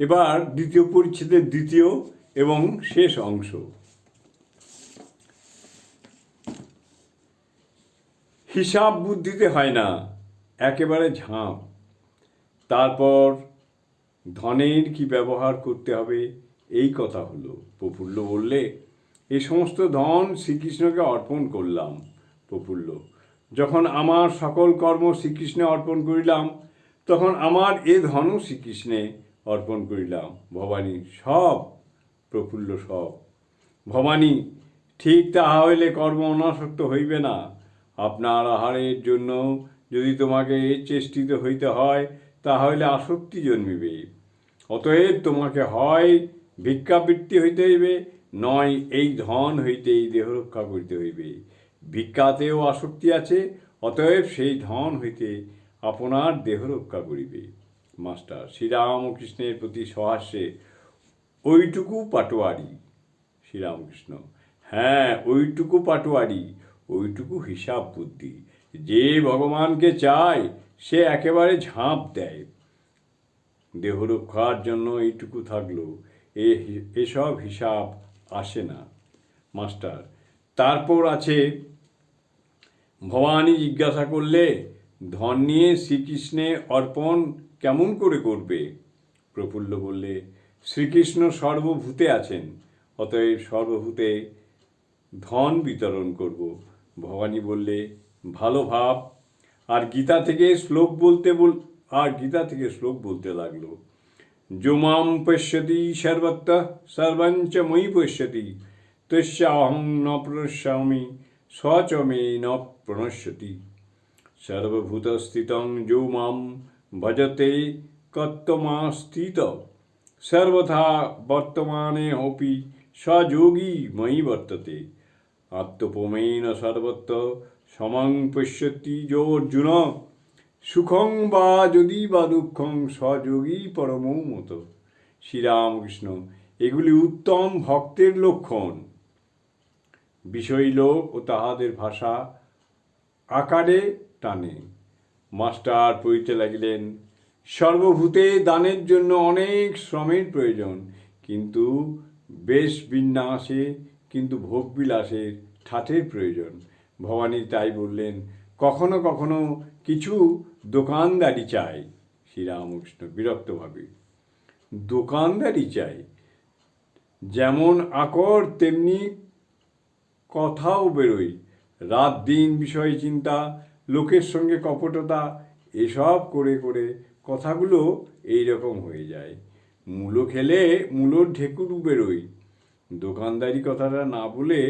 এবার দ্বিতীয় পরিচ্ছেদের দ্বিতীয় এবং শেষ অংশ। হিসাব বুদ্ধিতে হয় না, একেবারে ঝাঁপ। তারপর ধনের কি ব্যবহার করতে হবে, এই কথা হলো। প্রফুল্ল বললে এই সমস্ত ধন শ্রীকৃষ্ণকে অর্পণ করলাম, প্রফুল্ল। যখন আমার সকল কর্ম শ্রীকৃষ্ণে অর্পণ করিলাম, তখন আমার এ ধনও শ্রীকৃষ্ণে অর্পণ করিলাম। ভবানী সব প্রফুল্ল সব। ভবানী, ঠিক তাহা হইলে কর্ম অনাসক্ত হইবে না। আপনার আহারের জন্য যদি তোমাকে চেষ্টিত হইতে হয়, তাহলে আসক্তি জন্মিবে। অতএব তোমাকে হয় ভিক্ষাবৃত্তি হইতে হইবে, নয় এই ধন হইতেই দেহ রক্ষা করিতে হইবে। ভিক্ষাতেও আসক্তি আছে, অতএব সেই ধন হইতে আপনার দেহ রক্ষা করিবে। মাস্টার। শ্রীরামকৃষ্ণের প্রতি সহাস্যে ওইটুকু পাটোয়ারি শ্রীরামকৃষ্ণ। হ্যাঁ ওইটুকু পাটোয়ারি, ওইটুকু হিসাব বুদ্ধি। যে ভগবানকে চায়, সে একেবারে ঝাঁপ দেয়। দেহ রক্ষার জন্য এইটুকু থাকল। এ এসব হিসাব আসে না। মাস্টার, তারপর আছে, ভবানী জিজ্ঞাসা করলে ধন নিয়ে শ্রীকৃষ্ণে অর্পণ কেমন করে করবে? প্রফুল্ল বললে, শ্রীকৃষ্ণ সর্বভূতে আছেন, অতএব সর্বভূতে ধন বিতরণ করব। ভবানী বললে, ভালো ভাব। আর গীতা থেকে শ্লোক বলতে বল, আর গীতা থেকে শ্লোক বলতে লাগল। যুমাম পশ্যতি সর্বত্র, সর্বঞ্চ মই পশ্যতি, তস্যাহং ন প্রণশ্যামি স মে ন প্রণশ্যতি। সর্বভূতস্থিতং যো মাম ভজতে কত্তমাস্থিত। সর্বথা বর্তমানে অপি সযোগী ময়ি বর্ততে। আত্মপমেন সর্বত্র সমং পশ্যতি যো অর্জুন সুখং বা যদি বা দুঃখং সযোগী পরমৌ মত। শ্রীরামকৃষ্ণ, এগুলি উত্তম ভক্তের লক্ষণ। বিষয়ী লোক ও তাহাদের ভাষা আকারে টানে। মাস্টার পড়িতে লাগিলেন, সর্বভূতে দানের জন্য অনেক শ্রমের প্রয়োজন, কিন্তু বেশ বিন্যাসে, কিন্তু ভোগবিলাসের ঠাটের প্রয়োজন। ভবানী তাই বললেন, কখনো কখনো কিছু দোকানদারি চাই। শ্রীরামকৃষ্ণ বিরক্তভাবে, দোকানদারি চাই? যেমন আকর, তেমনি কথাও বেরোয়। রাত দিন বিষয় চিন্তা লোকের সঙ্গে কপটতা, এসব করে করে কথাগুলো এই রকম হয়ে যায়। মূলো খেলে মূলোর ঢেকুর বেরোয় দোকানদারি কথাটা না বলে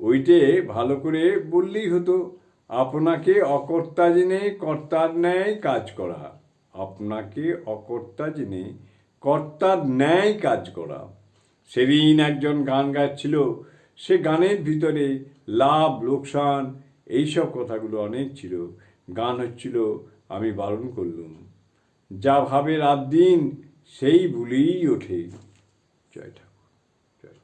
ওইটে ভালো করে বললেই হতো, আপনাকে অকর্তা জেনে কর্তার ন্যায় কাজ করা। আপনাকে অকর্তা জেনে কর্তার ন্যায় কাজ করা। সেদিন একজন গান গাচ্ছিল। সে গানের ভিতরে লাভ, লোকসান এইসব কথাগুলো অনেক ছিল। গান হচ্ছিল, আমি বারণ করলুম। যা ভাবে রাত দিন, সেই ভুলেই ওঠে জয়টা